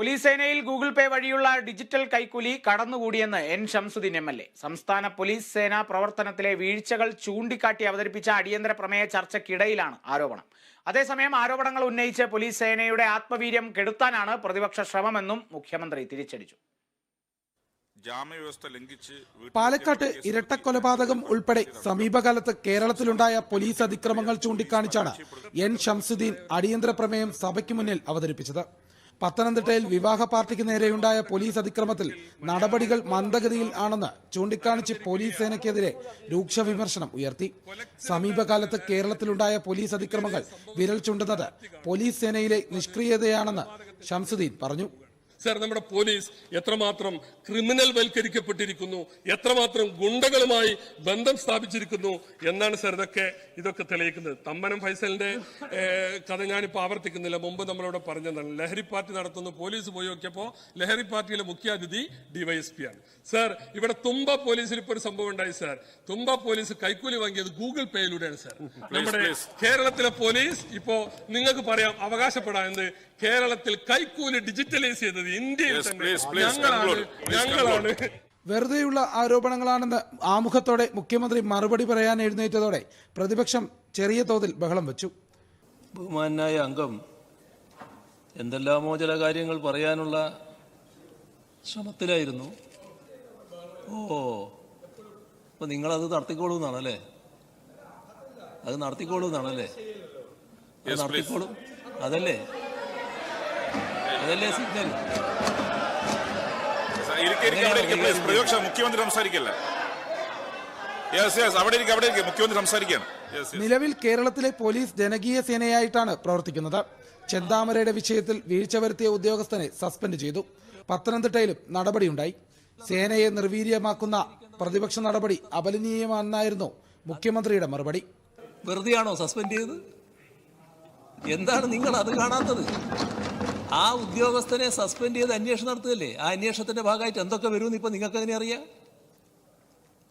Police സേനയിൽ Google പേ വഴിയുള്ള digital കൈക്കൂലി കടന്നുകൂടിയെന്ന് N Shamsudheen M L A. സംസ്ഥാന പോലീസ് സേന പ്രവർത്തനത്തിലെ വീഴ്ചകൾ ചൂണ്ടിക്കാട്ടി അവതരിപ്പിച്ച അടിയന്തര പ്രമേയ ചർച്ചയ്ക്കിടയിലാണ് ആരോപണം. അതേസമയം ആരോപണങ്ങൾ ഉന്നയിച്ച് പോലീസ് സേനയുടെ ആത്മവീര്യം കെടുത്താനാണ് പ്രതിപക്ഷ ശ്രമമെന്നും മുഖ്യമന്ത്രി തിരിച്ചടിച്ചു. പാലക്കാട്ട് ഇരട്ട ഇരട്ടക്കൊലപാതകം ഉൾപ്പെടെ സമീപകാലത്ത് കേരളത്തിലുണ്ടായ പോലീസ് അതിക്രമങ്ങൾ ചൂണ്ടിക്കാണിച്ചാണ് എൻ ഷംസുദ്ദീൻ അടിയന്തര പ്രമേയം സഭയ്ക്ക് മുന്നിൽ അവതരിപ്പിച്ചത്. പത്തനംതിട്ടയിൽ വിവാഹ പാർട്ടിക്ക് നേരെയുണ്ടായ പോലീസ് അതിക്രമത്തിൽ നടപടികൾ മന്ദഗതിയിൽ ആണെന്ന് ചൂണ്ടിക്കാണിച്ച് പോലീസ് സേനയ്ക്കെതിരെ രൂക്ഷ വിമർശനം ഉയർത്തി. സമീപകാലത്ത് കേരളത്തിലുണ്ടായ പോലീസ് അതിക്രമങ്ങൾ വിരൽ ചൂണ്ടുന്നത് പോലീസ് സേനയിലെ നിഷ്ക്രിയതയാണെന്ന് ഷംസുദ്ദീൻ പറഞ്ഞു. സർ നമ്മുടെ പോലീസ് എത്രമാത്രം ക്രിമിനൽ വൽക്കരിക്കപ്പെട്ടിരിക്കുന്നു എത്രമാത്രം ഗുണ്ടകളുമായി ബന്ധം സ്ഥാപിച്ചിരിക്കുന്നു എന്നാണ് സാർ ഇതൊക്കെ ഇതൊക്കെ തെളിയിക്കുന്നത്. തമ്മനം ഫൈസലിന്റെ കഥ ഞാനിപ്പോൾ ആവർത്തിക്കുന്നില്ല. മുമ്പ് നമ്മളിവിടെ പറഞ്ഞതാണ് ലഹരി പാർട്ടി നടത്തുന്ന പോലീസ് പോയി നോക്കിയപ്പോൾ ലഹരി പാർട്ടിയിലെ മുഖ്യാതിഥി ഡിവൈഎസ്പി ആണ്. സാർ ഇവിടെ തുമ്പ പോലീസിൽ ഇപ്പോൾ ഒരു സംഭവം ഉണ്ടായി സാർ. തുമ്പ പോലീസ് കൈക്കൂലി വാങ്ങിയത് ഗൂഗിൾ പേയിലൂടെയാണ് സാർ. നമ്മുടെ കേരളത്തിലെ പോലീസ് ഇപ്പോ നിങ്ങൾക്ക് പറയാം അവകാശപ്പെടാൻ കേരളത്തിൽ കൈക്കൂലി ഡിജിറ്റലൈസ് ചെയ്തത് ഇന്ത്യയിൽ തന്നെ ഞങ്ങളാണ് ഞങ്ങളാണ്. വെറുതെയുള്ള ആരോപണങ്ങളാണെന്ന് ആമുഖത്തോടെ മുഖ്യമന്ത്രി മറുപടി പറയാൻ എഴുന്നേറ്റതോടെ പ്രതിപക്ഷം ചെറിയ തോതിൽ ബഹളം വെച്ചു. ബഹുമാനായ അംഗം എന്തെല്ലാമോ ചില കാര്യങ്ങൾ പറയാനുള്ള ശ്രമത്തിലായിരുന്നു. ഓ അപ്പൊ നിങ്ങളത് നടത്തിക്കോളൂ എന്നാണല്ലേ അത് നടത്തിക്കോളൂ എന്നാണല്ലേ. നടത്തിക്കോളും. അതല്ലേ? അതല്ലേ സിഗ്നൽ. പ്രതിപക്ഷ മുഖ്യമന്ത്രി സംസാരിക്കല്ലേ? യെസ് യെസ് അവിടെ ഇരിക്കെ അവിടെ ഇരിക്കെ. മുഖ്യമന്ത്രി സംസാരിക്കുകയാണ്. നിലവിൽ കേരളത്തിലെ പോലീസ് ജനകീയ സേനയായിട്ടാണ് പ്രവർത്തിക്കുന്നത്. ചെന്താമരയുടെ വിഷയത്തിൽ വീഴ്ച വരുത്തിയ ഉദ്യോഗസ്ഥനെ സസ്പെൻഡ് ചെയ്തു. പത്തനംതിട്ടയിലും നടപടിയുണ്ടായി. സേനയെ നിർവീര്യമാക്കുന്ന പ്രതിപക്ഷ നടപടി അപലനീയമാണെന്നായിരുന്നു മുഖ്യമന്ത്രിയുടെ മറുപടി. വെറുതെയാണോ സസ്പെൻഡ് ചെയ്തത്? എന്താണ് നിങ്ങൾ അത് കാണാത്തത്? ആ ഉദ്യോഗസ്ഥനെ സസ്പെൻഡ് ചെയ്ത് അന്വേഷണം നടത്തുകയല്ലേ? ആ അന്വേഷണത്തിന്റെ ഭാഗമായിട്ട് എന്തൊക്കെ വരുമെന്ന് ഇപ്പൊ നിങ്ങൾക്ക് എങ്ങനെ അറിയാം?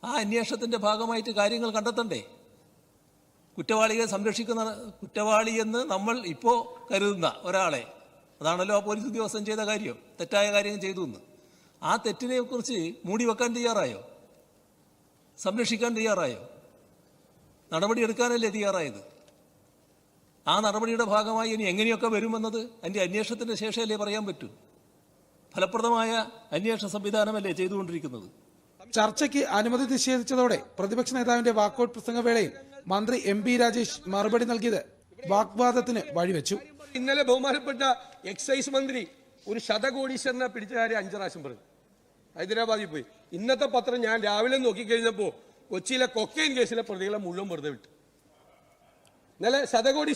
ആ അന്വേഷണത്തിന്റെ ഭാഗമായിട്ട് കാര്യങ്ങൾ കണ്ടെത്തണ്ടേ? കുറ്റവാളിയെ സംരക്ഷിക്കുന്ന കുറ്റവാളി എന്ന് നമ്മൾ ഇപ്പോൾ കരുതുന്ന ഒരാളെ. അതാണല്ലോ ആ പോലീസ് ഉദ്യോഗസ്ഥൻ ചെയ്ത കാര്യം. തെറ്റായ കാര്യം ചെയ്തു എന്ന് ആ തെറ്റിനെ കുറിച്ച് മൂടി വെക്കാൻ തയ്യാറായോ? സംരക്ഷിക്കാൻ തയ്യാറായോ? നടപടിയെടുക്കാനല്ലേ തയ്യാറായത്? ആ നടപടിയുടെ ഭാഗമായി ഇനി എങ്ങനെയൊക്കെ വരുമെന്നത് അതിന്റെ അന്വേഷണത്തിന്റെ ശേഷമല്ലേ പറയാൻ പറ്റൂ? ഫലപ്രദമായ അന്വേഷണ സംവിധാനമല്ലേ ചെയ്തുകൊണ്ടിരിക്കുന്നത്? ചർച്ചയ്ക്ക് അനുമതി നിഷേധിച്ചതോടെ പ്രതിപക്ഷ നേതാവിന്റെ വാക്കൌട്ട് പ്രസംഗവേളയിൽ മന്ത്രി എം പി രാജേഷ് മറുപടി നൽകിയത് വാഗ്വാദത്തിന് വഴിവെച്ചു. ഇന്നലെ ബഹുമാനപ്പെട്ട എക്സൈസ് മന്ത്രി ഒരു ശതകോടീശ്വരനെ പിടിച്ച കാര്യം അഞ്ചു പ്രാവശ്യം പറഞ്ഞു. ഹൈദരാബാദിൽ പോയി. ഇന്നത്തെ പത്രം ഞാൻ രാവിലെ നോക്കിക്കഴിഞ്ഞപ്പോൾ കൊച്ചിയിലെ കൊക്കൈൻ കേസിലെ പ്രതികളെ മുഴുവൻ വെറുതെ വിട്ടു. ഇന്നലെ ശതകോടി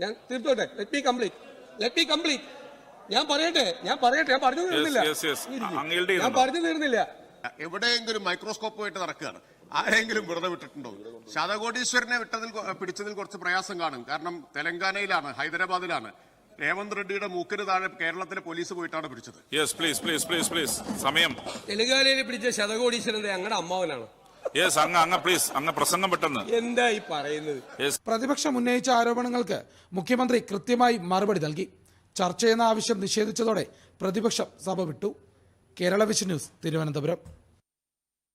ഞാൻ തീർത്തോട്ടെ. Let me complete let me complete ഞാൻ പറയട്ടെ. ഞാൻ പറയട്ടെ. ഞാൻ പറഞ്ഞു തീർന്നില്ല. ഞാൻ? പറഞ്ഞു തീർന്നില്ല. എവിടെയെങ്കിലും മൈക്രോസ്കോപ്പുമായിട്ട് നടക്കുകയാണ്. ആരെങ്കിലും വെറുതെ വിട്ടിട്ടുണ്ടോ? ശതകോടീശ്വരനെ വിട്ടതിൽ പിടിച്ചതിൽ കുറച്ച് പ്രയാസം കാണും. കാരണം തെലങ്കാനയിലാണ് ഹൈദരാബാദിലാണ്. രേവന്ത് റെഡ്ഡിയുടെ മൂക്കിന് താഴെ കേരളത്തിലെ പോലീസ് പോയിട്ടാണ് പിടിച്ചത്. Yes please please please please സമയം. തെലുങ്കാനയിൽ പിടിച്ച ശതകോടീശ്വരൻ ഞങ്ങളുടെ അമ്മാവനാണ്. യെസ് അങ്ങ് അങ്ങ് പ്ലീസ് അങ്ങ് പ്രസംഗം പെട്ടെന്ന്. എന്താ ഈ പറയുന്നത് പ്രതിപക്ഷം ഉന്നയിച്ച ആരോപണങ്ങൾക്ക് മുഖ്യമന്ത്രി കൃത്യമായി മറുപടി നൽകി. ചർച്ചയെന്ന ആവശ്യം നിഷേധിച്ചതോടെ പ്രതിപക്ഷം സഭ വിട്ടു. Kerala vision news Thiruvananthapuram.